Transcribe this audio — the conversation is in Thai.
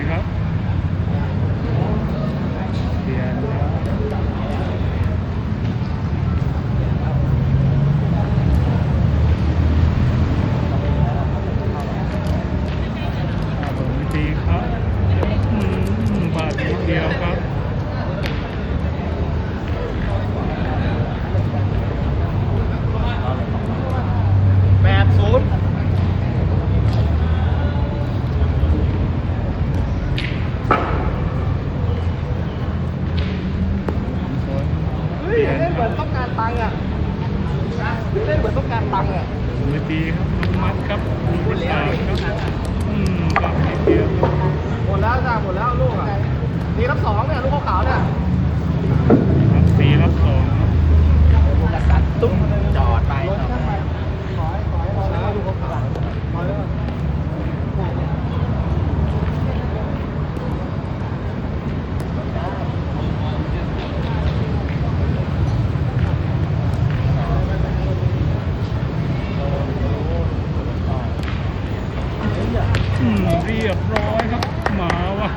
นะครับ เหมือนต้องการตังค์อะเล่นเหมือนต้องการตังค์อะมือดีครับลูมัดครับลูกกระต่ายครับอืมแบบนี้เดียหมดแล้วจ้าหมดแล้วลูกอะนี่รับสองเนี่ยลูกขาวเนี่ย เรียบร้อยครับหมาวะ